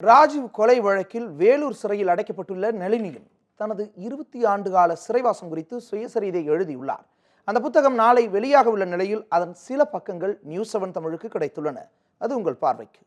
ராஜீவ் கொலை வழக்கில் வேலூர் சிறையில் அடைக்கப்பட்டுள்ள நளினியும் தனது இருபத்தி ஆண்டு கால சிறைவாசம் குறித்து சுயசரிதை எழுதியுள்ளார். அந்த புத்தகம் நாளை வெளியாக உள்ள நிலையில் அதன் சில பக்கங்கள் நியூஸ் செவன் தமிழுக்கு கிடைத்துள்ளன. அது உங்கள் பார்வைக்கு.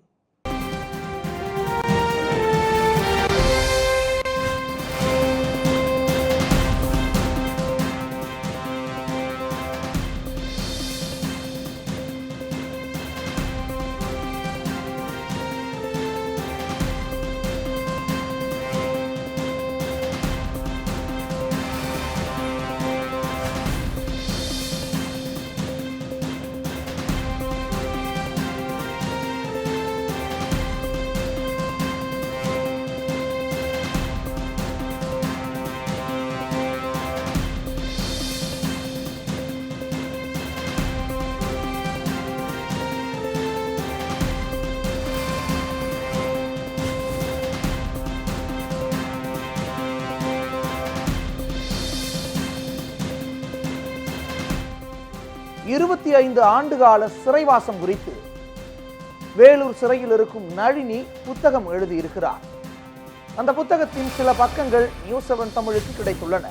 இருபத்தி ஐந்து ஆண்டுகால சிறைவாசம் குறித்து வேலூர் சிறையில் இருக்கும் நளினி புத்தகம் எழுதியிருக்கிறார். அந்த புத்தகத்தின் சில பக்கங்கள் நியூஸ் செவன் தமிழுக்கு கிடைத்துள்ளன.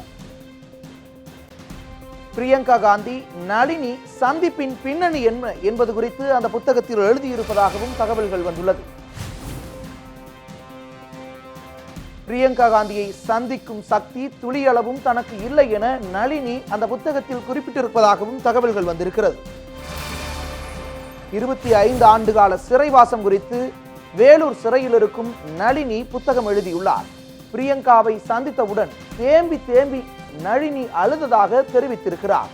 பிரியங்கா காந்தி நளினி சந்திப்பின் பின்னணி என்ன என்பது குறித்து அந்த புத்தகத்தில் எழுதியிருப்பதாகவும் தகவல்கள் வந்துள்ளது. பிரியங்கா காந்தியை சந்திக்கும் சக்தி துளியளவும் தனக்கு இல்லை என நளினி அந்த புத்தகத்தில் குறிப்பிட்டிருப்பதாகவும் தகவல்கள் வந்திருக்கிறது. இருபத்தி ஐந்து ஆண்டு கால சிறைவாசம் குறித்து வேலூர் சிறையில் இருக்கும் நளினி புத்தகம் எழுதியுள்ளார். பிரியங்காவை சந்தித்தவுடன் தேம்பி தேம்பி நளினி அழுததாக தெரிவித்திருக்கிறார்.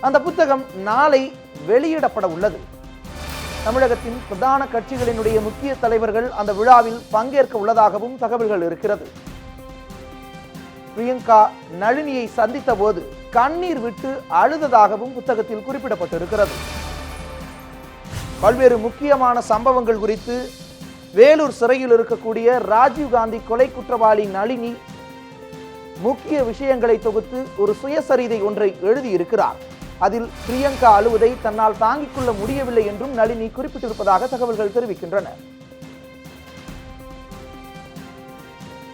அந்த புத்தகம் நாளை வெளியிடப்பட உள்ளது. தமிழகத்தின் பிரதான கட்சிகளினுடைய முக்கிய தலைவர்கள் அந்த விழாவில் பங்கேற்க உள்ளதாகவும் தகவல்கள் இருக்கிறது. பிரியங்கா நளினியை சந்தித்த போது கண்ணீர் விட்டு அழுததாகவும் புத்தகத்தில் குறிப்பிடப்பட்டிருக்கிறது. பல்வேறு முக்கியமான சம்பவங்கள் குறித்து வேலூர் சிறையில் இருக்கக்கூடிய ராஜீவ்காந்தி கொலை குற்றவாளி நளினி முக்கிய விஷயங்களை தொகுத்து ஒரு சுயசரிதை ஒன்றை எழுதியிருக்கிறார். அதில் பிரியங்கா அழுவதை தன்னால் தாங்கிக் கொள்ள முடியவில்லை என்றும் நளினி குறிப்பிட்டிருப்பதாக தகவல்கள் தெரிவிக்கின்றன.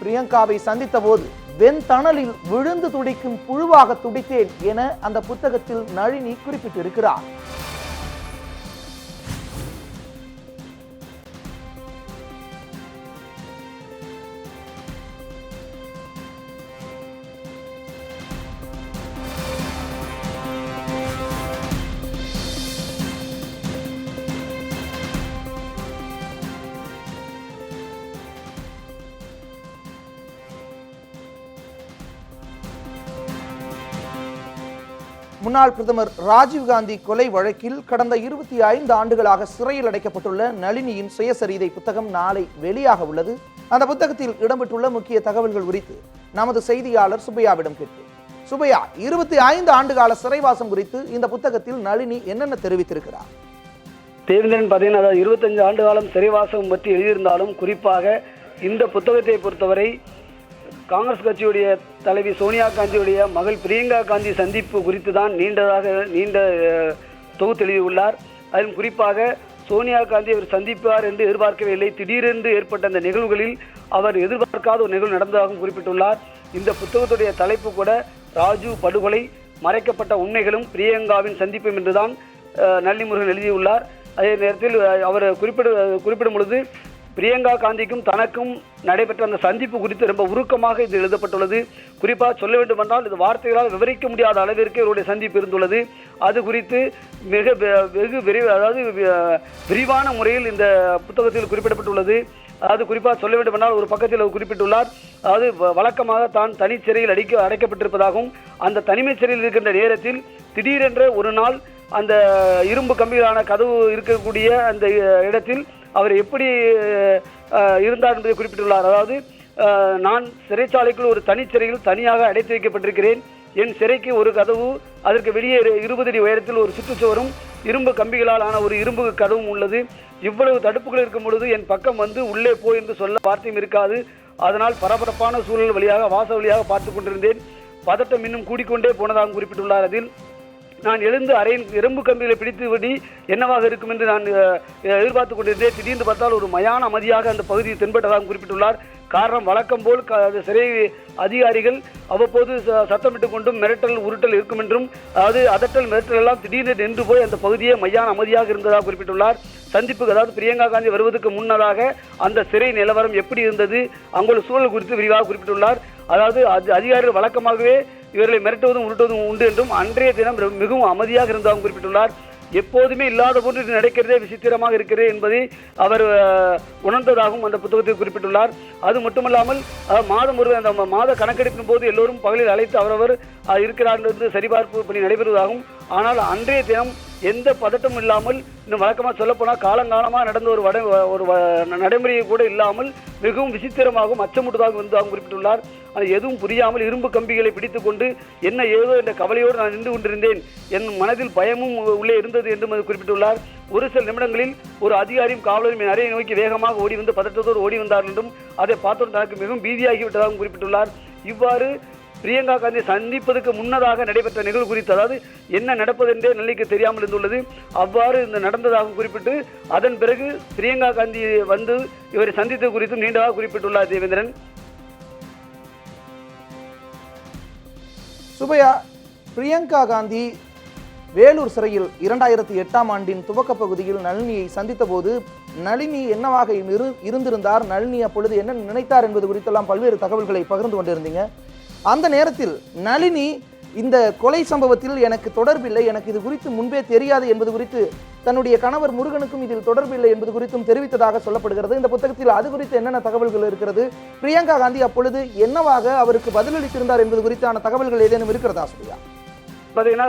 பிரியங்காவை சந்தித்த போது வெண்தணலில் விழுந்து துடிக்கும் புழுவாக துடித்தேன் என அந்த புத்தகத்தில் நளினி குறிப்பிட்டிருக்கிறார். முன்னாள் பிரதமர் ராஜீவ்காந்தி கொலை வழக்கில் கடந்த இருபத்தி ஐந்து ஆண்டுகளாக சிறையில் அடைக்கப்பட்டுள்ள நளினியின் சுயசரிதை புத்தகம் நாளை வெளியாக உள்ளது. அந்த புத்தகத்தில் இடம்பெற்றுள்ள முக்கிய தகவல்கள் குறித்து நமது செய்தியாளர் சுப்பையாவிடம் கேட்போம். சுப்பையா இருபத்தி ஐந்து ஆண்டுகால சிறைவாசம் குறித்து இந்த புத்தகத்தில் நளினி என்னென்ன தெரிவித்திருக்கிறார்? தேவேந்திரன் பார்த்தீங்கன்னா அதாவது இருபத்தஞ்சு ஆண்டு காலம் சிறைவாசம் பற்றி எழுதியிருந்தாலும் குறிப்பாக இந்த புத்தகத்தை பொறுத்தவரை காங்கிரஸ் கட்சியுடைய தலைவி சோனியா காந்தியுடைய மகள் பிரியங்கா காந்தி சந்திப்பு குறித்து தான் நீண்டதாக நீண்ட அஹ், தொகுத்து எழுதியுள்ளார். அதிலும் குறிப்பாக சோனியா காந்தி அவர் சந்திப்பார் என்று எதிர்பார்க்கவில்லை திடீரென்று ஏற்பட்ட அந்த நிகழ்வுகளில் அவர் எதிர்பார்க்காத ஒரு நிகழ்வு நடந்ததாகவும் குறிப்பிட்டுள்ளார். இந்த புத்தகத்துடைய தலைப்பு கூட ராஜு படுகொலை மறைக்கப்பட்ட உண்மைகளும் பிரியங்காவின் சந்திப்பும் என்றுதான் நல்லிமுருகன் எழுதியுள்ளார். அதே நேரத்தில் அவர் குறிப்பிட குறிப்பிடும் பொழுது பிரியங்கா காந்திக்கும் தனக்கும் நடைபெற்ற அந்த சந்திப்பு குறித்து ரொம்ப உருக்கமாக இது எழுதப்பட்டுள்ளது. குறிப்பாக சொல்ல வேண்டுமென்றால் இது வார்த்தைகளால் விவரிக்க முடியாத அளவிற்கு இவருடைய சந்திப்பு இருந்துள்ளது. அது குறித்து மிக வெ- வெகு விரைவு அதாவது விரிவான முறையில் இந்த புத்தகத்தில் குறிப்பிடப்பட்டுள்ளது. அதாவது குறிப்பாக சொல்ல வேண்டுமென்றால் ஒரு பக்கத்தில் அவர் குறிப்பிட்டுள்ளார். அதாவது வ- வழக்கமாக தான் தனி சிறையில் அடிக்க அடைக்கப்பட்டிருப்பதாகவும் அந்த தனிமைச் சிறையில் இருக்கின்ற நேரத்தில் திடீரென்ற ஒரு நாள் அந்த இரும்பு கம்பிகளான கதவு இருக்கக்கூடிய அந்த இடத்தில் அவர் எப்படி இருந்தார் என்பதை குறிப்பிட்டுள்ளார். அதாவது நான் சிறைச்சாலைக்குள் ஒரு தனிச்சிறையில் தனியாக அடைத்து வைக்கப்பட்டிருக்கிறேன். என் சிறைக்கு ஒரு கதவு அதற்கு வெளியே இரு- இருபது அடி உயரத்தில் ஒரு சுற்றுச்சுவரும் இரும்பு கம்பிகளால் ஆன ஒரு இரும்பு கதவும் உள்ளது. இவ்வளவு தடுப்புகள் இருக்கும் பொழுது என் பக்கம் வந்து உள்ளே போ என்று சொல்ல வார்த்தையும் இருக்காது. அதனால் பரபரப்பான சூழல் வழியாக வாச வழியாக பார்த்து கொண்டிருந்தேன். பதட்டம் இன்னும் கூடிக்கொண்டே போனதாக குறிப்பிட்டுள்ளார் அதில். நான் எழுந்து அறையின் இரும்பு கம்பிகளை பிடித்து விடி என்னவாக இருக்கும் என்று நான் எதிர்பார்த்து கொண்டிருந்தேன். திடீர்னு பார்த்தால் ஒரு மயான அமைதியாக அந்த பகுதியில் தென்பட்டதாக குறிப்பிட்டுள்ளார். காரணம் வழக்கம் போல் க- அது சிறை அதிகாரிகள் அவ்வப்போது ச- சத்தமிட்டு கொண்டும் மிரட்டல் உருட்டல் இருக்கும் என்றும் அதாவது அதட்டல் மிரட்டல் எல்லாம் திடீர்னு நின்று போய் அந்த பகுதியே மையான அமைதியாக இருந்ததாக குறிப்பிட்டுள்ளார். சந்திப்புக்கு அதாவது பிரியங்கா காந்தி வருவதற்கு முன்னதாக அந்த சிறை நிலவரம் எப்படி இருந்தது அங்குள்ள சூழல் குறித்து விரிவாக குறிப்பிட்டுள்ளார். அதாவது அது அதிகாரிகள் வழக்கமாகவே இவர்களை மிரட்டுவதும் உருட்டுவதும் உண்டு என்றும் அன்றைய தினம் மிகவும் அமைதியாக இருந்ததாகவும் குறிப்பிட்டுள்ளார். எப்போதுமே இல்லாத போன்று இது நடக்கிறதே விசித்திரமாக இருக்கிறது என்பதை அவர் உணர்ந்ததாகவும் அந்த புத்தகத்தில் குறிப்பிட்டுள்ளார். அது மட்டுமல்லாமல் மாதம் ஒரு அந்த மாத கணக்கெடுப்பின் போது எல்லோரும் பகலில் அழைத்து அவரவர் இருக்கிறார் என்று சரிபார்ப்பு பணி நடைபெறுவதாகவும் ஆனால் அன்றைய தினம் எந்த பதட்டமும் இல்லாமல் இன்னும் வழக்கமாக சொல்லப்போனால் காலங்காலமாக நடந்த ஒரு வட ஒரு நடைமுறையை கூட இல்லாமல் மிகவும் விசித்திரமாகவும் அச்சமுட்டதாக வந்ததாகவும் குறிப்பிட்டுள்ளார். அது எதுவும் புரியாமல் இரும்பு கம்பிகளை பிடித்துக்கொண்டு என்ன ஏதோ என்ற கவலையோடு நான் நின்று கொண்டிருந்தேன். என் மனதில் பயமும் உள்ளே இருந்தது என்றும் அது குறிப்பிட்டுள்ளார். ஒரு சில நிமிடங்களில் ஒரு அதிகாரியும் காவலரும் நிறைய அறையை நோக்கி வேகமாக ஓடி வந்து பதட்டத்தோடு ஓடி வந்தார் என்றும் அதை பார்த்தோம் தனக்கு மிகவும் பீதியாகிவிட்டதாகவும் குறிப்பிட்டுள்ளார். இவ்வாறு பிரியங்கா காந்தி சந்திப்பதற்கு முன்னதாக நடைபெற்ற நிகழ்வு குறித்து அதாவது என்ன நடப்பதென்றே நிலைக்கு தெரியாமல் இருந்துள்ளது. அவ்வாறு இந்த நடந்ததாக குறிப்பிட்டு அதன் பிறகு பிரியங்கா காந்தி வந்து இவரை சந்தித்தது குறித்தும் நீண்டதாக குறிப்பிட்டுள்ளார் தேவேந்திரன். சுபையா பிரியங்கா காந்தி வேலூர் சிறையில் இரண்டாயிரத்தி எட்டாம் ஆண்டின் துவக்க பகுதியில் நளினியை சந்தித்த போது நளினி என்னவாக இரு இருந்திருந்தார்? நளினி அப்பொழுது என்ன நினைத்தார் என்பது குறித்தெல்லாம் பல்வேறு தகவல்களை பகிர்ந்து கொண்டிருந்தீங்க. அந்த நேரத்தில் நளினி இந்த கொலை சம்பவத்தில் எனக்கு தொடர்பில்லை. எனக்கு இது குறித்து முன்பே தெரியாது என்பது குறித்து தன்னுடைய கணவர் முருகனுக்கும் இதில் தொடர்பில்லை என்பது குறித்தும் தெரிவித்ததாக சொல்லப்படுகிறது. இந்த புத்தகத்தில் அது குறித்து என்னென்ன தகவல்கள் இருக்கிறது? பிரியங்கா காந்தி அப்பொழுது என்னவாக அவருக்கு பதிலளித்திருந்தார் என்பது குறித்தான தகவல்கள் ஏதேனும் இருக்கிறதா சொல்லியா பார்த்தீங்கன்னா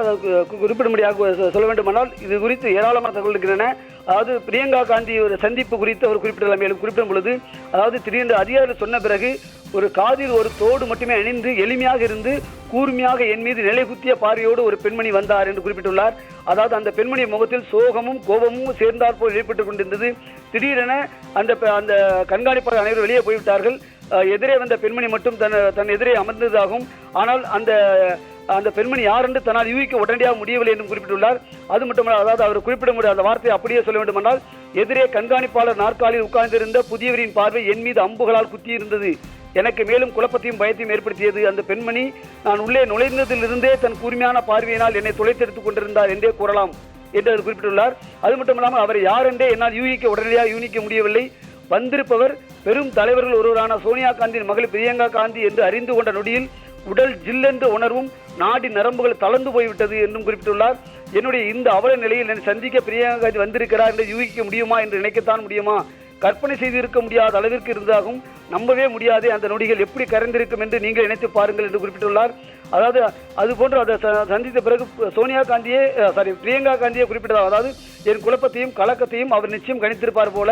குறிப்பிடும்படியாக சொல்ல வேண்டுமானால் இது குறித்து ஏராளமான தகவல் இருக்கின்றன. அதாவது பிரியங்கா காந்தி ஒரு சந்திப்பு குறித்து அவர் குறிப்பிடலாம். மேலும் குறிப்பிடும் பொழுது அதாவது திடீரென்று அதிகாரிகள் சொன்ன பிறகு ஒரு காதில் ஒரு தோடு மட்டுமே அணிந்து எளிமையாக இருந்து கூர்மையாக என் மீது நிலைகுத்திய பார்வையோடு ஒரு பெண்மணி வந்தார் என்று குறிப்பிட்டுள்ளார். அதாவது அந்த பெண்மணி முகத்தில் சோகமும் கோபமும் சேர்ந்தாற்போல் ஏற்பட்டுக் கொண்டிருந்தது. திடீரென அந்த பெ- அந்த கண்காணிப்பாளர் அனைவரும் வெளியே போய்விட்டார்கள். எதிரே வந்த பெண்மணி மட்டும் தன் தன் எதிரே அமர்ந்ததாகவும் ஆனால் அந்த அந்த பெண்மணி யார் என்று தன்னால் யூகிக்க உடனடியாக முடியவில்லை என்றும் குறிப்பிட்டுள்ளார். அது மட்டுமல்ல அதாவது அவர் குறிப்பிட முடியாத அந்த வார்த்தையை அப்படியே சொல்ல வேண்டுமென்றால் எதிரே கண்காணிப்பாளர் நாற்காலியில் உட்கார்ந்திருந்த புதியவரின் பார்வை என் மீது அம்புகளால் குத்தியிருந்தது. எனக்கு மேலும் குழப்பத்தையும் பயத்தையும் ஏற்படுத்தியது. அந்த பெண்மணி நான் உள்ளே நுழைந்ததிலிருந்தே தன் கூர்மையான பார்வையினால் என்னை துளைத்தெடுத்துக் கொண்டிருந்தார் என்றே கூறலாம் என்று அவர் குறிப்பிட்டுள்ளார். அது மட்டுமில்லாமல் அவர் யார் என்றே என்னால் யூகிக்க உடனடியாக யூகிக்க முடியவில்லை. வந்திருப்பவர் பெரும் தலைவர்கள் ஒருவரான சோனியா காந்தியின் மகள் பிரியங்கா காந்தி என்று அறிந்து கொண்ட நொடியில் உடல் ஜில்லென்று உணர்வும் நாடி நரம்புகள் தளர்ந்து போய்விட்டது என்றும் குறிப்பிட்டுள்ளார். என்னுடைய இந்த அவல நிலையில் என்னை சந்திக்க பிரியங்கா காந்தி வந்திருக்கிறார் என்று யூகிக்க முடியுமா என்று நினைக்கத்தான் முடியுமா? கற்பனை செய்திருக்க முடியாத அளவிற்கு இருந்ததாகவும் நம்பவே முடியாது அந்த நொடிகள் எப்படி கரைந்திருக்கும் என்று நீங்கள் நினைத்து பாருங்கள் என்று குறிப்பிட்டுள்ளார். அதாவது அது போன்று அதை சந்தித்த பிறகு சோனியா காந்தியே சாரி பிரியங்கா காந்தியே குறிப்பிட்டதாக அதாவது என் குழப்பத்தையும் கலக்கத்தையும் அவர் நிச்சயம் கணித்திருப்பார் போல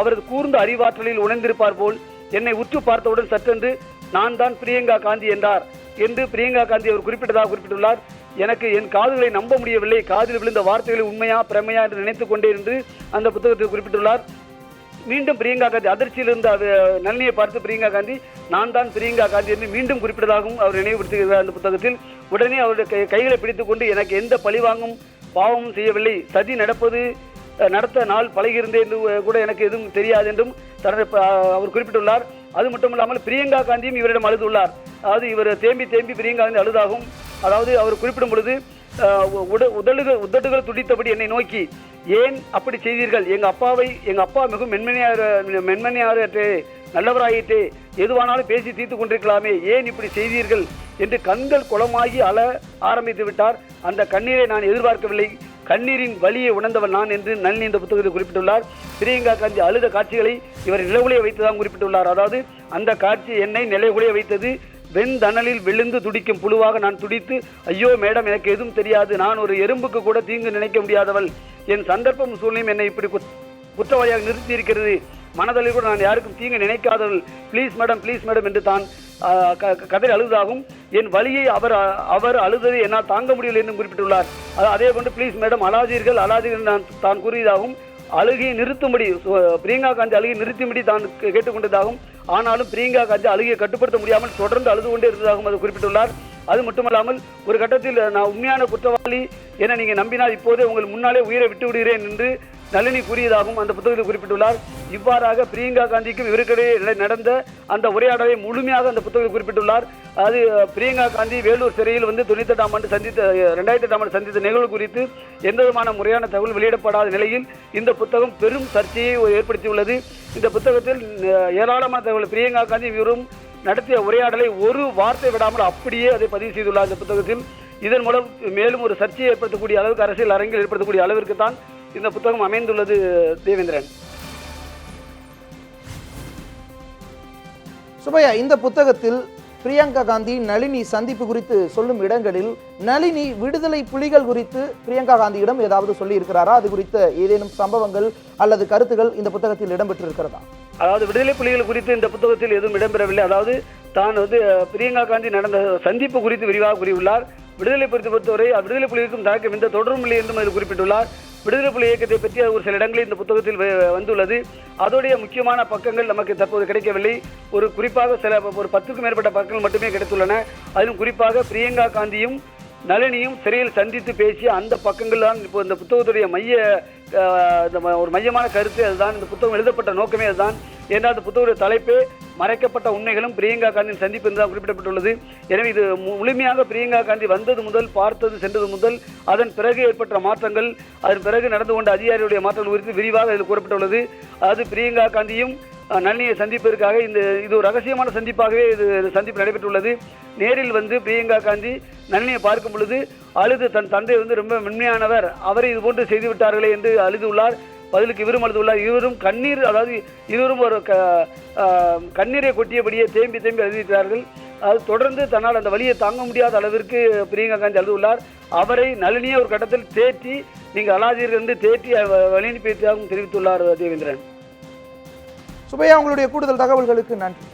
அவரது கூர்ந்த அறிவாற்றலில் உணர்ந்திருப்பார் போல் என்னை உற்று பார்த்தவுடன் சற்றென்று நான் தான் பிரியங்கா காந்தி என்றார் என்று பிரியங்கா காந்தி அவர் குறிப்பிட்டதாக குறிப்பிட்டுள்ளார். எனக்கு என் காதுகளை நம்ப முடியவில்லை காதில் விழுந்த வார்த்தைகளை உண்மையா பிரமையா என்று நினைத்துக் கொண்டேன் என்று அந்த புத்தகத்தில் குறிப்பிட்டுள்ளார். மீண்டும் பிரியங்கா காந்தி அதிர்ச்சியில் இருந்த அது நளினியை பார்த்து பிரியங்கா காந்தி நான் தான் பிரியங்கா காந்தி என்று மீண்டும் குறிப்பிட்டதாகவும் அவர் நினைவுபடுத்துகிறார் அந்த புத்தகத்தில். உடனே அவருடைய கைகளை பிடித்துக்கொண்டு எனக்கு எந்த பழிவாங்கும் பாவமும் செய்யவில்லை. சதி நடப்பது நடத்த நாள் பழகியிருந்தேன் என்று கூட எனக்கு எதுவும் தெரியாது என்றும் தனது ப- அவர் குறிப்பிட்டுள்ளார். அது மட்டும் இல்லாமல் பிரியங்கா காந்தியும் இவரிடம் அழுதுள்ளார். அதாவது இவர் தேம்பி தேம்பி பிரியங்கா காந்தி அழுதாகும். அதாவது அவர் குறிப்பிடும் பொழுது உதடுகள் உதடுகள் துடித்தபடி என்னை நோக்கி ஏன் அப்படி செய்தீர்கள்? எங்கள் அப்பாவை எங்கள் அப்பா மிகவும் மென்மனையார் மென்மனையாரே நல்லவராயிட்டே எதுவானாலும் பேசி தீர்த்து கொண்டிருக்கலாமே ஏன் இப்படி செய்தீர்கள்? என்று கண்கள் குளமாகி அழ ஆரம்பித்து விட்டார். அந்த கண்ணீரை நான் எதிர்பார்க்கவில்லை. கண்ணீரின் வலியை உணர்ந்தவன் நான் என்று நளினி இந்த புத்தகத்தில் குறிப்பிட்டுள்ளார். பிரியங்கா காந்தி அழுத காட்சிகளை இவர் நிலவுலைய வைத்ததாக குறிப்பிட்டுள்ளார். அதாவது அந்த காட்சி என்னை நிலைகுலைய வைத்தது. வெண்தணலில் விழுந்து துடிக்கும் புழுவாக நான் துடித்து ஐயோ மேடம் எனக்கு எதுவும் தெரியாது. நான் ஒரு எறும்புக்கு கூட தீங்கு நினைக்க முடியாதவள். என் சந்தர்ப்பம் சூழ்நிலையும் என்னை இப்படி குற்றவாளியாக நிறுத்தி இருக்கிறது மனதளவில் கூட நான் யாருக்கும் தீங்கு நினைக்காதவள். ப்ளீஸ் மேடம் ப்ளீஸ் மேடம் என்று தான் க- கதறி அழுதாகும். என் வழியை அவர் அவர் அழுததை என்னால் தாங்க முடியவில்லை என்றும் குறிப்பிட்டுள்ளார். அது அதே போன்று ப்ளீஸ் மேடம் அழாதீர்கள் அழாதீர்கள் நான் தான் கூறியதாகவும் அழுகி நிறுத்தும்படி பிரியங்கா காந்தி அழுகி நிறுத்தும்படி தான் கே- கேட்டுக்கொண்டதாகவும் ஆனாலும் பிரியங்கா காந்தி அழுகையை கட்டுப்படுத்த முடியாமல் தொடர்ந்து அழுது கொண்டே இருந்ததாகவும் அது குறிப்பிட்டுள்ளார். அது மட்டுமல்லாமல் ஒரு கட்டத்தில் நான் உண்மையான குற்றவாளி என நீங்க நம்பினால் இப்போதே உங்கள் முன்னாலே உயிரை விட்டு விடுகிறேன் என்று நளினி கூறியதாகவும் அந்த புத்தகத்தில் குறிப்பிட்டுள்ளார். இவ்வாறாக பிரியங்கா காந்திக்கும் இவருக்கிடையே நடந்த அந்த உரையாடலை முழுமையாக அந்த புத்தகத்தில் குறிப்பிட்டுள்ளார். அது பிரியங்கா காந்தி வேலூர் சிறையில் வந்து தொண்ணூத்தெட்டாம் ஆண்டு சந்தித்த ரெண்டாயிரத்தி எட்டாம் ஆண்டு சந்தித்த நிகழ்வு குறித்து எந்த விதமான முறையான தகவல் வெளியிடப்படாத நிலையில் இந்த புத்தகம் பெரும் சர்ச்சையை ஏற்படுத்தியுள்ளது. இந்த புத்தகத்தில் ஏராளமான தகவல். பிரியங்கா காந்தி இவரும் நடத்திய உரையாடலை ஒரு வார்த்தை விடாமல் அப்படியே அதை பதிவு செய்துள்ளார் இந்த புத்தகத்தில். இதன் மூலம் மேலும் ஒரு சர்ச்சையை ஏற்படுத்தக்கூடிய அளவுக்கு அரசியல் அரங்கில் ஏற்படுத்தக்கூடிய அளவிற்கு தான் இந்த புத்தகம் அமைந்துள்ளது தேவேந்திரன். சுபையா இந்த புத்தகத்தில் பிரியங்கா காந்தி நளினி சந்திப்பு குறித்து சொல்லும் இடங்களில் நளினி விடுதலை புலிகள் குறித்து பிரியங்கா காந்தியிடம் ஏதாவது சொல்லி இருக்கிறாரா அது குறித்த ஏதேனும் சம்பவங்கள் அல்லது கருத்துகள் இந்த புத்தகத்தில் இடம்பெற்றிருக்கிறதா? அதாவது விடுதலை புலிகள் குறித்து இந்த புத்தகத்தில் எதுவும் இடம்பெறவில்லை. அதாவது தான் வந்து பிரியங்கா காந்தி நடந்த சந்திப்பு குறித்து விரிவாக கூறியுள்ளார். விடுதலை குறித்து பொறுத்தவரை விடுதலை புலிகளுக்கும் தனக்கும் எந்த தொடரும் இல்லை என்றும் அதில் குறிப்பிட்டுள்ளார். விடுதலை புலி இயக்கத்தை பற்றி ஒரு சில இடங்களில் இந்த புத்தகத்தில் வந்துள்ளது. அதோடைய முக்கியமான பக்கங்கள் நமக்கு தற்போது கிடைக்கவில்லை. ஒரு குறிப்பாக சில ஒரு பத்துக்கும் மேற்பட்ட பக்கங்கள் மட்டுமே கிடைத்துள்ளன. அதிலும் குறிப்பாக பிரியங்கா காந்தியும் நளினியும் சிறையில் சந்தித்து பேசிய அந்த பக்கங்கள் தான் இப்போ இந்த புத்தகத்துடைய மைய இந்த ஒரு மையமான கருத்து. அதுதான் இந்த புத்தகம் எழுதப்பட்ட நோக்கமே அதுதான். ஏன்னா அந்த புத்தகத்துடைய தலைப்பே மறைக்கப்பட்ட உண்மைகளும் பிரியங்கா காந்தியின் சந்திப்பு என்று தான் குறிப்பிடப்பட்டுள்ளது. எனவே இது மு- முழுமையாக பிரியங்கா காந்தி வந்தது முதல் பார்த்தது சென்றது முதல் அதன் பிறகு ஏற்பட்ட மாற்றங்கள் அதன் பிறகு நடந்து கொண்ட அதிகாரியுடைய மாற்றங்கள் குறித்து விரிவாக இதில் கூறப்பட்டுள்ளது. அது பிரியங்கா காந்தியும் நன்னியை நளினியை சந்திப்பதற்காக இந்த இது ஒரு ரகசியமான சந்திப்பாகவே இது சந்திப்பு நடைபெற்றுள்ளது. நேரில் வந்து பிரியங்கா காந்தி நளினியை பார்க்கும் பொழுது அழுது தன் தந்தை வந்து ரொம்ப மென்மையானவர் அவரை இது போன்று செய்து விட்டார்களே என்று அழுதுள்ளார். பதிலுக்கு இவரும் அழுதுள்ளார் இவரும் கண்ணீர் அதாவது இருவரும் ஒரு க கண்ணீரை கொட்டியபடியே தேம்பி தேம்பி எழுதியிருக்கிறார்கள் அது தொடர்ந்து தன்னால் அந்த வழியை தாங்க முடியாத அளவிற்கு பிரியங்கா காந்தி அழுதுள்ளார் அவரை நளினியை ஒரு கட்டத்தில் தேற்றி நீங்கள் அழாதீர்கள் என்று தேற்றி வழியனுப்பியதாகவும் வழி தெரிவித்துள்ளார் தேவேந்திரன். சுபையா உங்களுடைய கூடுதல் தகவல்களுக்கு நன்றி.